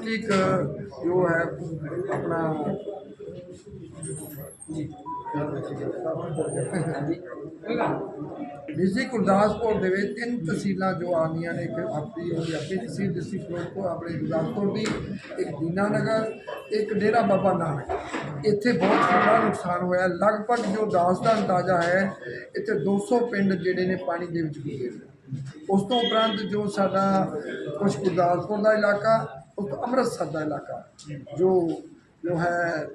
District जो है अपना ਡਿਸਟ੍ਰਿਕਟ ਗੁਰਦਾਸਪੁਰ ਦੇ ਵਿੱਚ ਤਿੰਨ ਤਹਿਸੀਲਾਂ ਜੋ ਆਉਂਦੀਆਂ ਨੇ ਇੱਕ ਆਪਣੀ ਉਹਦੀ ਆਪਣੀ ਤਹਿਸੀਲ ਡਿਸਟ੍ਰਿਕਟ ਫਿਰੋਜ਼ਪੁਰ ਆਪਣੇ ਗੁਰਦਾਸਪੁਰ ਦੀ ਇੱਕ ਦੀਨਾਨਗਰ ਇੱਕ ਡੇਰਾ ਬਾਬਾ ਨਾਨਕ ਇੱਥੇ ਬਹੁਤ ਵੱਡਾ ਨੁਕਸਾਨ ਹੋਇਆ ਲਗਭਗ ਜੋ ਦਾਸ ਦਾ ਅੰਦਾਜ਼ਾ ਹੈ ਇੱਥੇ 200 ਪਿੰਡ ਜਿਹੜੇ ਨੇ ਪਾਣੀ ਦੇ ਵਿੱਚ ਡੁੱਬੇ ਨੇ ਉਸ ਤੋਂ ਉਪਰੰਤ ਜੋ ਸਾਡਾ ਕੁਝ ਗੁਰਦਾਸਪੁਰ ਦਾ ਇਲਾਕਾ ਉਸ ਤੋਂ ਅੰਮ੍ਰਿਤਸਰ ਦਾ ਇਲਾਕਾ ਜੋ ਜੋ ਹੈ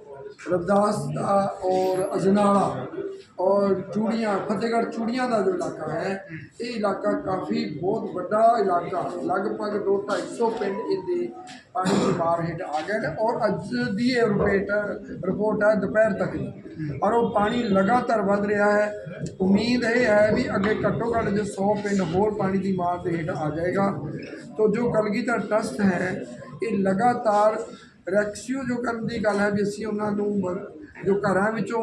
ਰਵਦਾਸ ਦਾ ਔਰ ਅਜਨਾਲਾ ਔਰ ਚੂੜੀਆਂ ਫਤਿਹਗੜ੍ਹ ਚੂੜੀਆਂ ਦਾ ਜੋ ਇਲਾਕਾ ਹੈ ਇਹ ਇਲਾਕਾ ਕਾਫੀ ਬਹੁਤ ਵੱਡਾ ਇਲਾਕਾ ਲਗਭਗ 2-250 ਪਿੰਡ ਇਹਦੇ ਪਾਣੀ ਦੀ ਮਾਰ ਹੇਠ ਆ ਗਏ ਨੇ ਔਰ ਅੱਜ ਦੀ ਇਹ ਰਿਪੋਰਟ ਰਿਪੋਰਟ ਹੈ ਦੁਪਹਿਰ ਤੱਕ ਦੀ ਔਰ ਉਹ ਪਾਣੀ ਲਗਾਤਾਰ ਵੱਧ ਰਿਹਾ ਹੈ ਉਮੀਦ ਇਹ ਹੈ ਵੀ ਅੱਗੇ ਘੱਟੋ ਘੱਟ ਜੇ 100 ਪਿੰਡ ਹੋਰ ਪਾਣੀ ਦੀ ਮਾਰ ਦੇ ਹੇਠ ਆ ਜਾਏਗਾ ਤੋ ਜੋ ਕਲਗੀਧਰ ਟਰਸਟ ਹੈ ਇਹ ਲਗਾਤਾਰ ਰੈਕਸਿਊ ਜੋ ਕਰਨ ਦੀ ਗੱਲ ਹੈ ਵੀ ਅਸੀਂ ਉਹਨਾਂ ਨੂੰ ਜੋ ਘਰਾਂ ਵਿੱਚੋਂ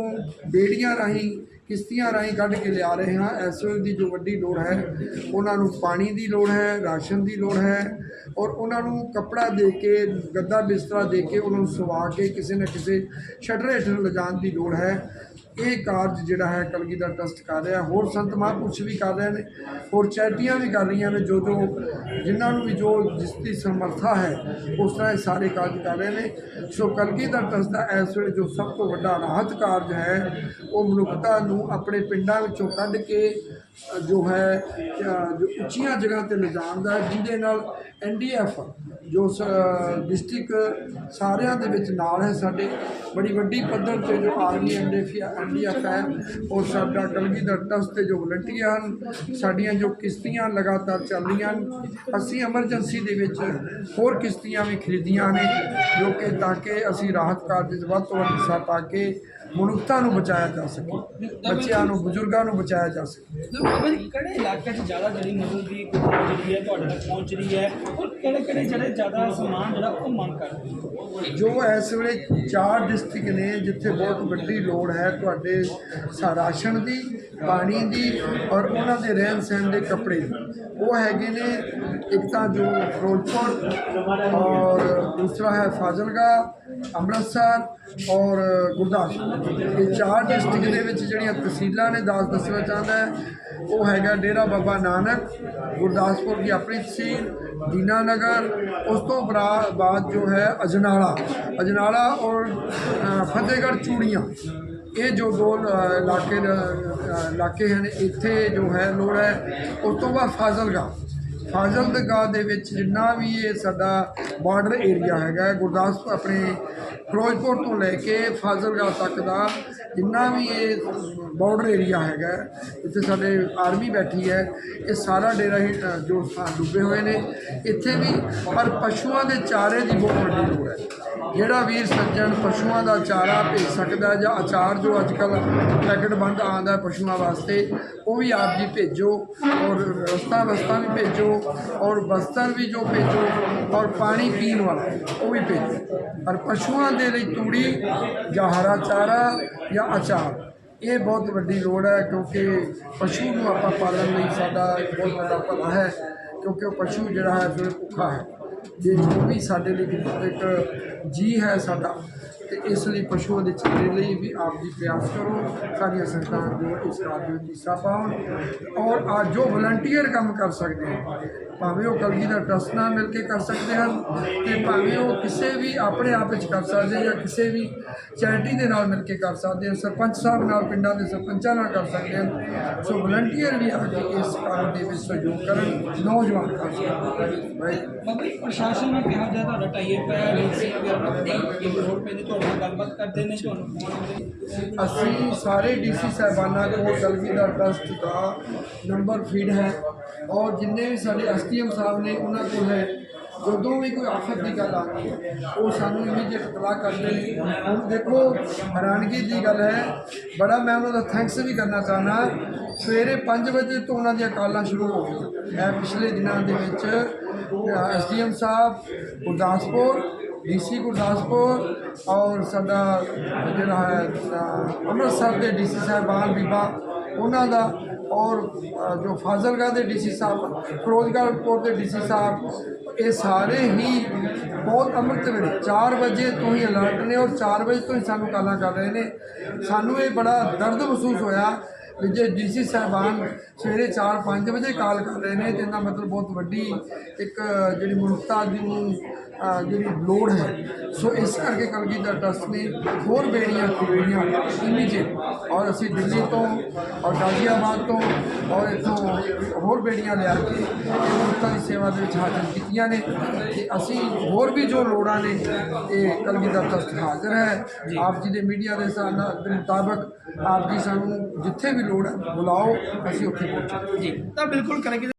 ਬੇੜੀਆਂ ਰਾਹੀਂ, ਕਿਸ਼ਤੀਆਂ ਰਾਹੀਂ ਕੱਢ ਕੇ ਲਿਆ ਰਹੇ ਹਾਂ, ਇਸ ਵੇਲੇ ਦੀ ਜੋ ਵੱਡੀ ਲੋੜ ਹੈ, ਉਹਨਾਂ ਨੂੰ ਪਾਣੀ ਦੀ ਲੋੜ ਹੈ, ਰਾਸ਼ਨ ਦੀ ਲੋੜ ਹੈ ਔਰ ਉਹਨਾਂ ਨੂੰ ਕੱਪੜਾ ਦੇ ਕੇ, ਗੱਦਾ ਬਿਸਤਰਾ ਦੇ ਕੇ ਉਹਨਾਂ ਨੂੰ ਸਵਾ ਕੇ ਕਿਸੇ ਨਾ ਕਿਸੇ ਸ਼ਟਰ ਹੇਠ ਲਿਜਾਣ ਦੀ ਲੋੜ ਹੈ। ਇਹ ਕਾਰਜ ਜਿਹੜਾ ਹੈ ਕਲਗੀਧਰ ਟਰਸਟ ਕਰ ਰਿਹਾ। ਹੋਰ ਸੰਤ ਮਹਾਂਪੁਰਸ਼ ਵੀ ਕਰ ਰਹੇ ਨੇ, ਹੋਰ ਚੈਰੀਟੀਆਂ ਵੀ ਕਰ ਰਹੀਆਂ ਨੇ, ਜੋ ਜੋ ਜਿਨ੍ਹਾਂ ਨੂੰ ਵੀ ਜੋ ਜਿਸ ਦੀ ਸਮਰੱਥਾ ਹੈ, ਉਸ ਤਰ੍ਹਾਂ ਇਹ ਸਾਰੇ ਕਾਰਜ ਕਰ ਰਹੇ ਨੇ। ਸੋ ਕਲਗੀਧਰ ਟਰਸਟ ਦਾ ਇਸ ਵੇਲੇ ਜੋ ਸਭ ਤੋਂ ਵੱਡਾ ਰਾਹਤ ਕਾਰਜ ਹੈ, ਉਹ ਮਨੁੱਖਤਾ ਨੂੰ ਆਪਣੇ ਪਿੰਡਾਂ ਵਿੱਚੋਂ ਕੱਢ ਕੇ ਜੋ ਹੈ ਜੋ ਉੱਚੀਆਂ ਜਗ੍ਹਾ ਤੇ ਲਿਜਾਣ ਦਾ ਜਿਹਦੇ ਨਾਲ ਐਨਡੀਐਫ ਜੋ ਡਿਸਟ੍ਰਿਕਟ ਸਾਰਿਆਂ ਦੇ ਵਿੱਚ ਨਾਲ ਹੈ ਸਾਡੇ। ਬੜੀ ਵੱਡੀ ਪੱਧਰ ਤੇ ਜੋ ਆਰਮੀ ਐਨਡੀਐਫ ਐਨਡੀਐਫ ਹੈ, ਔਰ ਸਾਡਾ ਕਲਗੀਧਰ ਟਰਸਟ ਤੇ ਜੋ ਵਲੰਟੀਅਰ ਹਨ, ਸਾਡੀਆਂ ਜੋ ਕਿਸ਼ਤੀਆਂ ਲਗਾਤਾਰ ਚੱਲ ਰਹੀਆਂ ਹਨ, ਅਸੀਂ ਐਮਰਜੈਂਸੀ ਦੇ ਵਿੱਚ ਹੋਰ ਕਿਸ਼ਤੀਆਂ ਵੀ ਖਰੀਦੀਆਂ ਨੇ, ਜੋ ਕਿ ਤਾਂ ਕਿ ਅਸੀਂ ਰਾਹਤ ਕਾਰਜ 'ਚ ਵੱਧ ਤੋਂ ਵੱਧ ਹਿੱਸਾ ਪਾ ਕੇ ਮਨੁੱਖਤਾ ਨੂੰ ਬਚਾਇਆ ਜਾ ਸਕੇ, ਬੱਚਿਆਂ ਨੂੰ, ਬਜ਼ੁਰਗਾਂ ਨੂੰ ਬਚਾਇਆ ਜਾ ਸਕੇ। ਬਈ ਕਿਹੜੇ ਇਲਾਕੇ 'ਚ ਜ਼ਿਆਦਾ ਜਿਹੜੀ ਮਦਦ ਦੀ ਗੁਹਾਰ ਜਿਹੜੀ ਹੈ ਤੁਹਾਡੇ ਤੱਕ ਪਹੁੰਚ ਰਹੀ ਹੈ ਔਰ ਕਿਹੜੇ ਕਿਹੜੇ ਜਿਹੜੇ ਜ਼ਿਆਦਾ ਸਮਾਨ ਜਿਹੜਾ ਉਹ ਮੰਗ ਕਰਦੇ ਨੇ ਜੋ ਇਸ ਵੇਲੇ ਚਾਰ ਡਿਸਟ੍ਰਿਕਟ ਨੇ ਜਿੱਥੇ ਬਹੁਤ ਵੱਡੀ ਲੋੜ ਹੈ ਤੁਹਾਡੇ ਰਾਸ਼ਨ ਦੀ ਪਾਣੀ ਦੀ ਔਰ ਉਹਨਾਂ ਦੇ ਰਹਿਣ ਸਹਿਣ ਦੇ ਕੱਪੜੇ ਦੀ। ਉਹ ਹੈਗੇ ਨੇ ਇੱਕ ਤਾਂ ਜੋ ਫਿਰੋਜ਼ਪੁਰ ਔਰ ਦੂਸਰਾ ਹੈ ਫਾਜ਼ਿਲਕਾ ਅੰਮ੍ਰਿਤਸਰ ਔਰ ਗੁਰਦਾਸਪੁਰ। ਇਹ ਚਾਰ ਡਿਸਟ੍ਰਿਕਟ ਦੇ ਵਿੱਚ ਜਿਹੜੀਆਂ ਤਹਿਸੀਲਾਂ ਨੇ ਦਾਸ ਦੱਸਣਾ ਚਾਹੁੰਦਾ ਹੈ। ਉਹ ਹੈਗਾ ਡੇਰਾ ਬਾਬਾ ਨਾਨਕ, ਗੁਰਦਾਸਪੁਰ ਦੀ ਆਪਣੀ ਤਹਿਸੀਲ ਦੀਨਾਨਗਰ ਉਸ ਤੋਂ ਬਰਾ- ਬਾਅਦ ਜੋ ਹੈ ਅਜਨਾਲਾ। ਅਜਨਾਲਾ ਔਰ ਫਤਿਹਗੜ੍ਹ ਚੂੜੀਆਂ। ਇਹ ਜੋ ਦੋ ਇਲਾਕੇ ਇਲਾਕੇ ਹਨ, ਇੱਥੇ ਜੋ ਹੈ ਲੋੜ ਹੈ। ਉਸ ਤੋਂ ਬਾਅਦ ਫਾਜ਼ਿਲਕਾ ਫਾਜ਼ਿਲਕਾ ਦੇ ਵਿੱਚ ਜਿੰਨਾ ਵੀ ਇਹ ਸਾਡਾ ਬਾਰਡਰ ਏਰੀਆ ਹੈਗਾ ਹੈ, ਗੁਰਦਾਸਪੁਰ ਆਪਣੇ ਫਿਰੋਜ਼ਪੁਰ ਤੋਂ ਲੈ ਕੇ ਫਾਜ਼ਿਲਕਾ ਤੱਕ ਦਾ ਜਿੰਨਾ ਵੀ ਇਹ ਬਾਰਡਰ ਏਰੀਆ ਹੈਗਾ ਹੈ, ਇੱਥੇ ਸਾਡੇ ਆਰਮੀ ਬੈਠੀ ਹੈ ਇਹ ਸਾਰਾ ਡੇਰਾ ਹੀ ਅ, ਜੋ ਡੁੱਬੇ ਹੋਏ ਨੇ। ਇੱਥੇ ਵੀ ਪਰ ਪਸ਼ੂਆਂ ਦੇ ਚਾਰੇ ਦੀ ਬਹੁਤ ਵੱਡੀ ਲੋੜ ਹੈ। ਜਿਹੜਾ ਵੀਰ ਸੱਜਣ ਪਸ਼ੂਆਂ ਦਾ ਚਾਰਾ ਭੇਜ ਸਕਦਾ ਜਾਂ ਅਚਾਰ ਜੋ ਅੱਜ ਕੱਲ ਪੈਕਟ ਬੰਦ ਆਉਂਦਾ ਪਸ਼ੂਆਂ ਵਾਸਤੇ ਉਹ ਵੀ ਆਪ ਜੀ ਭੇਜੋ ਔਰ ਰਸਤਾ ਵਸਤਾ ਵੀ ਭੇਜੋ। ਔਰ ਬਸਤਰ ਵੀ ਜੋ ਭੇਜੋ, ਔਰ ਪਾਣੀ ਪੀਣ ਵਾਲਾ, ਉਹ ਵੀ ਭੇਜੋ। ਔਰ ਪਸ਼ੂਆਂ ਦੇ ਲਈ ਤੂੜੀ, ਜਾਂ ਹਰਾ ਚਾਰਾ, ਜਾਂ ਅਚਾਰ। ਇਹ ਬਹੁਤ ਵੱਡੀ ਲੋੜ ਹੈ, ਕਿਉਂਕਿ ਪਸ਼ੂ ਨੂੰ ਆਪਾਂ ਪਾਲਣ ਲਈ ਸਾਡਾ ਬਹੁਤ ਵੱਡਾ ਭਲਾ ਹੈ, ਕਿਉਂਕਿ ਉਹ ਪਸ਼ੂ ਜਿਹੜਾ ਹੈ, ਫਿਰ ਭੁੱਖਾ ਹੈ। ਜੇ ਜੋ ਵੀ ਸਾਡੇ ਲਈ ਇੱਕ- ਇੱਕ ਜੀ ਹੈ ਸਾਡਾ ਤੇ ਇਸ ਲਈ ਪਸ਼ੂਆਂ ਦੇ ਚੰਗੇ ਲਈ ਵੀ ਆਪ ਜੀ ਪ੍ਰਯਾਸ ਕਰੋ। ਸਾਰੀਆਂ ਸੰਸਥਾਵਾਂ ਜੋ ਇਸ ਕਾਰਜ ਵਿੱਚ ਹਿੱਸਾ ਪਾਉਣ ਔਰ ਆ ਜੋ ਵਲੰਟੀਅਰ ਕੰਮ ਕਰ ਸਕਦੇ ਹਨ, ਭਾਵੇਂ ਉਹ ਕਲਗੀਧਰ ਟਰਸਟ ਨਾਲ ਮਿਲ ਕੇ ਕਰ ਸਕਦੇ ਹਨ ਤੇ ਭਾਵੇਂ ਉਹ ਕਿਸੇ ਵੀ ਆਪਣੇ ਆਪ ਵਿੱਚ ਕਰ ਸਕਦੇ ਜਾਂ ਕਿਸੇ ਵੀ ਚੈਰਿਟੀ ਦੇ ਨਾਲ ਮਿਲ ਕੇ ਕਰ ਸਕਦੇ ਹਨ, ਸਰਪੰਚ ਸਾਹਿਬ ਨਾਲ, ਪਿੰਡਾਂ ਦੇ ਸਰਪੰਚਾਂ ਨਾਲ ਕਰ ਸਕਦੇ ਹਨ। ਸੋ ਵਲੰਟੀਅਰ ਵੀ ਆ ਕੇ ਇਸ ਕੰਮ ਦੇ ਵਿੱਚ ਸਹਿਯੋਗ ਕਰਨ, ਨੌਜਵਾਨ ਕਰ ਸਕਦੇ ਬਾਬਾ ਜੀ ਪ੍ਰਸ਼ਾਸਨ ਨਾਲ ਕਿਹਾ ਜਾ ਤੁਹਾਡਾ ਟਾਈਅਪ ਹੈ ਏਜੰਸੀ ਵਗੈਰਾ ਨਾਲ ਕਿ ਲੋੜ ਪੈਂਦੀ ਤੁਹਾਡੇ ਗੱਲਬਾਤ ਕਰਦੇ ਨੇ, ਤੁਹਾਨੂੰ ਫੋਨ ਆਉਂਦੇ ਅਸੀਂ ਸਾਰੇ ਡੀਸੀ ਸਾਹਿਬਾਨਾਂ ਕੋਲ ਕਲਗੀਧਰ ਟਰਸਟ ਦਾ ਨੰਬਰ ਫੀਡ ਹੈ ਔਰ ਜਿੰਨੇ ਵੀ ਸਾਡੇ ਐਸਟੀਐਮ ਸਾਹਿਬ ਨੇ ਉਹਨਾਂ ਕੋਲ ਹੈ, ਜਦੋਂ ਵੀ ਕੋਈ ਆਫਤ ਦੀ ਗੱਲ ਆਉਂਦੀ ਹੈ, ਉਹ ਸਾਨੂੰ ਇਮੀਡੀਏਟ ਇਤਲਾਹ ਕਰਦੇ ਨੇ। ਹੁਣ ਦੇਖੋ, ਹੈਰਾਨਗੀ ਦੀ ਗੱਲ ਹੈ, ਬੜਾ ਮੈਂ ਉਹਨਾਂ ਦਾ ਥੈਂਕਸ ਵੀ ਕਰਨਾ ਚਾਹਨਾ ਸਵੇਰੇ 5 ਵਜੇ ਤੋਂ ਉਹਨਾਂ ਦੀਆਂ ਕਾਲਾਂ ਸ਼ੁਰੂ ਹੋ ਗਈਆਂ। ਇਹ ਪਿਛਲੇ ਦਿਨਾਂ ਦੇ ਵਿੱਚ ਐਸਡੀਐਮ ਸਾਹਿਬ ਗੁਰਦਾਸਪੁਰ ਡੀਸੀ ਗੁਰਦਾਸਪੁਰ ਔਰ ਸਾਡਾ ਜਿਹੜਾ ਹੈ ਅੰਮ੍ਰਿਤਸਰ ਦੇ ਡੀਸੀ ਸਾਹਿਬਾਨ ਬੀਬਾ ਉਹਨਾਂ ਦਾ ਔਰ ਜੋ ਫਾਜ਼ਿਲਕਾ ਦੇ ਡੀਸੀ ਸਾਹਿਬ ਫਿਰੋਜ਼ਗੜ੍ਹਪੁਰ ਦੇ ਡੀਸੀ ਸਾਹਿਬ ਇਹ ਸਾਰੇ ਹੀ ਬਹੁਤ ਅੰਮ੍ਰਿਤ ਵੇਲੇ 4 ਵਜੇ ਤੋਂ ਹੀ ਅਲਰਟ ਨੇ ਔਰ 4 ਵਜੇ ਤੋਂ ਹੀ ਸਾਨੂੰ ਕਾਲਾਂ ਕਰ ਰਹੇ ਨੇ ਸਾਨੂੰ ਇਹ ਬੜਾ ਦਰਦ ਮਹਿਸੂਸ ਹੋਇਆ ਵੀ ਜੇ ਡੀਸੀ ਸਾਹਿਬਾਨ ਸਵੇਰੇ 4-5 ਵਜੇ ਕਾਲ ਕਰ ਰਹੇ ਨੇ ਤੇ ਇਹਦਾ ਮਤਲਬ ਬਹੁਤ ਵੱਡੀ ਇੱਕ ਜਿਹੜੀ ਮਨੁੱਖਤਾ ਨੂੰ ਜਿਹੜੀ ਲੋੜ ਹੈ। ਸੋ ਇਸ ਕਰਕੇ ਕਲਗੀਧਰ ਟਰਸਟ ਨੇ ਹੋਰ ਬੇੜੀਆਂ ਖੋਲ੍ਹੀਆਂ ਇਮੀਡੀਏਟ ਔਰ ਅਸੀਂ ਦਿੱਲੀ ਤੋਂ ਔਰ ਗਾਜ਼ੀਆਬਾਦ ਤੋਂ ਔਰ ਇੱਥੋਂ ਹੋਰ ਬੇੜੀਆਂ ਲਿਆ ਕੇ ਮਨੁੱਖਤਾ ਦੀ ਸੇਵਾ ਦੇ ਵਿੱਚ ਹਾਜ਼ਰ ਕੀਤੀਆਂ ਨੇ। ਤੇ ਅਸੀਂ ਹੋਰ ਵੀ ਜੋ ਲੋੜਾਂ ਨੇ ਇਹ ਕਲਗੀਧਰ ਟਰਸਟ ਹਾਜ਼ਰ ਹੈ। ਆਪ ਜੀ ਦੇ ਮੀਡੀਆ ਦੇ ਸਾਨਾ ਦੇ ਮੁਤਾਬਕ ਆਪ ਜੀ ਸਾਨੂੰ ਜਿੱਥੇ ਵੀ ਲੋੜ ਹੈ ਬੁਲਾਓ ਅਸੀਂ ਉੱਥੇ ਪਹੁੰਚਾਂਗੇ। ਜੀ। ਤਾਂ ਬਿਲਕੁਲ ਕਰਾਂਗੇ।